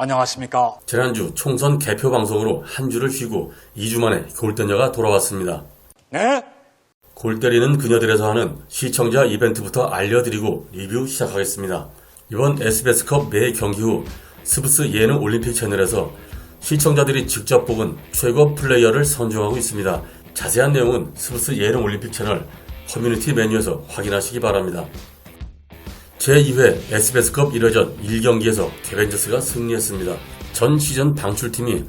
안녕하십니까. 지난주 총선 개표 방송으로 한 주를 쉬고 2주 만에 골대녀가 돌아왔습니다. 네? 골 때리는 그녀들에서 하는 시청자 이벤트부터 알려드리고 리뷰 시작하겠습니다. 이번 SBS컵 매 경기 후 스브스 예능 올림픽 채널에서 시청자들이 직접 뽑은 최고 플레이어를 선정하고 있습니다. 자세한 내용은 스브스 예능 올림픽 채널 커뮤니티 메뉴에서 확인하시기 바랍니다. 제2회 SBS컵 1회전 1경기에서 개벤저스가 승리했습니다. 전 시즌 방출팀이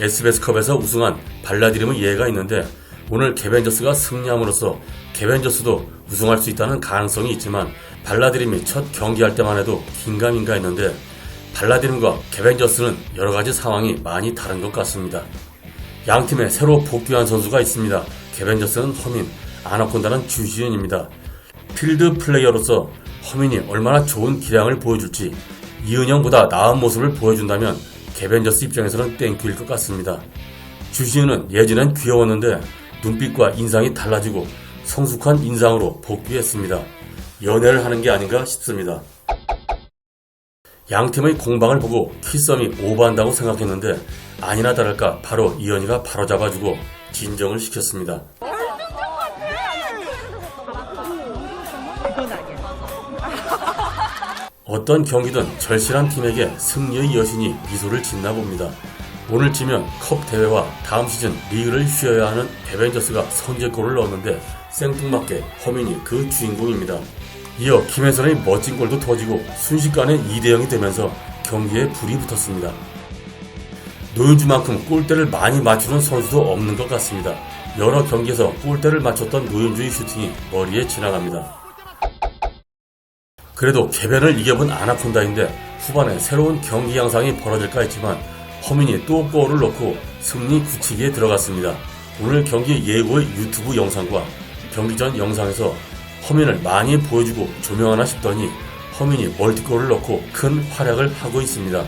SBS컵에서 우승한 발라디림의 예가 있는데 오늘 개벤저스가 승리함으로써 개벤저스도 우승할 수 있다는 가능성이 있지만 발라드림이 첫 경기할 때만 해도 긴가민가 했는데 발라드림과 개벤저스는 여러 가지 상황이 많이 다른 것 같습니다. 양 팀에 새로 복귀한 선수가 있습니다. 개벤저스는 허민, 아나콘다는 주시은입니다. 필드 플레이어로서 허민이 얼마나 좋은 기량을 보여줄지 이은영보다 나은 모습을 보여준다면 개벤저스 입장에서는 땡큐일 것 같습니다. 주시은은 예전엔 귀여웠는데 눈빛과 인상이 달라지고 성숙한 인상으로 복귀했습니다. 연애를 하는 게 아닌가 싶습니다. 양 팀의 공방을 보고 키썸이 오버한다고 생각했는데 아니나 다를까 바로 이현이가 바로잡아주고 진정을 시켰습니다. 어떤 경기든 절실한 팀에게 승리의 여신이 미소를 짓나 봅니다. 오늘 지면 컵 대회와 다음 시즌 리그를 쉬어야 하는 베벤저스가 선제골을 넣었는데 생뚱맞게 허민이 그 주인공입니다. 이어 김혜선의 멋진 골도 터지고 순식간에 2대0이 되면서 경기에 불이 붙었습니다. 노윤주만큼 골대를 많이 맞추는 선수도 없는 것 같습니다. 여러 경기에서 골대를 맞췄던 노윤주의 슈팅이 머리에 지나갑니다. 그래도 개변을 이겨본 아나콘다인데 후반에 새로운 경기 양상이 벌어질까 했지만 허민이 또 골을 넣고 승리 굳히기에 들어갔습니다. 오늘 경기 예고의 유튜브 영상과 경기 전 영상에서 허민을 많이 보여주고 조명하나 싶더니 허민이 멀티골을 넣고 큰 활약을 하고 있습니다.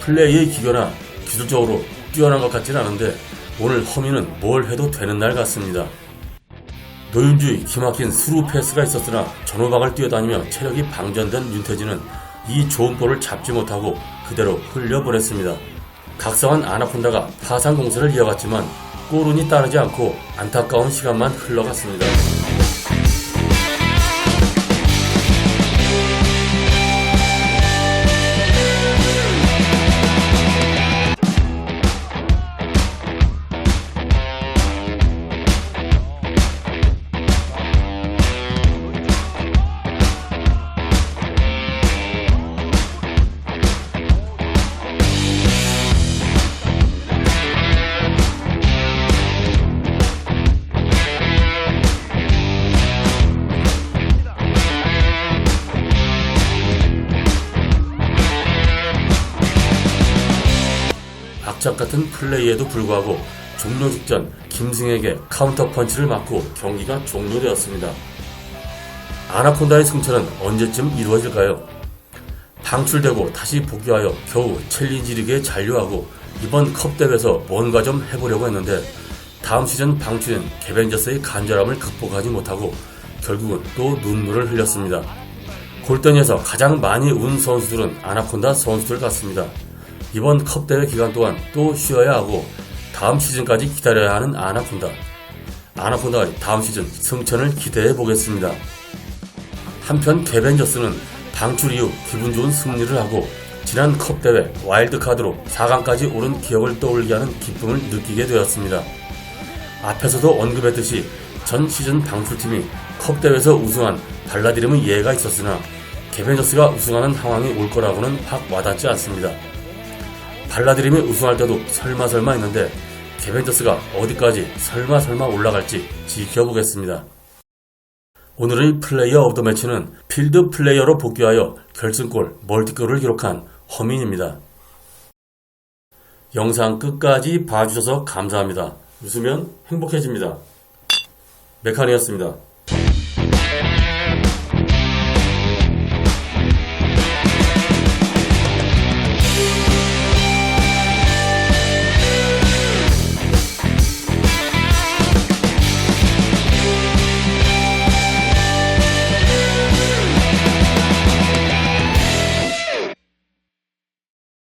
플레이의 기교나 기술적으로 뛰어난 것 같지는 않은데 오늘 허민은 뭘 해도 되는 날 같습니다. 노윤주의 기막힌 수루 패스가 있었으나 전호박을 뛰어다니며 체력이 방전된 윤태진은 이 좋은 볼을 잡지 못하고 그대로 흘려보냈습니다. 각성한 아나콘다가 파상 공세를 이어갔지만 골운이 따르지 않고 안타까운 시간만 흘러갔습니다. 악착 같은 플레이에도 불구하고 종료 직전 김승에게 카운터 펀치를 맞고 경기가 종료되었습니다. 아나콘다의 승천은 언제쯤 이루어질까요? 방출되고 다시 복귀하여 겨우 챌린지 리그에 잔류하고 이번 컵 대회에서 뭔가 좀 해보려고 했는데 다음 시즌 방출인 개벤저스의 간절함을 극복하지 못하고 결국은 또 눈물을 흘렸습니다. 골대에서 가장 많이 운 선수들은 아나콘다 선수들 같습니다. 이번 컵 대회 기간 동안 또 쉬어야 하고 다음 시즌까지 기다려야 하는 아나콘다. 아나콘다가 다음 시즌 승천을 기대해 보겠습니다. 한편 개벤저스는 방출 이후 기분 좋은 승리를 하고 지난 컵 대회 와일드카드로 4강까지 오른 기억을 떠올리게 하는 기쁨을 느끼게 되었습니다. 앞에서도 언급했듯이 전 시즌 방출팀이 컵 대회에서 우승한 발라디름의 예가 있었으나 개벤저스가 우승하는 상황이 올 거라고는 확 와닿지 않습니다. 발라드림이 우승할 때도 설마 설마 했는데 개벤저스가 어디까지 설마 설마 올라갈지 지켜보겠습니다. 오늘의 플레이어 오브 더 매치는 필드 플레이어로 복귀하여 결승골 멀티골을 기록한 허민입니다. 영상 끝까지 봐주셔서 감사합니다. 웃으면 행복해집니다. 메카니였습니다.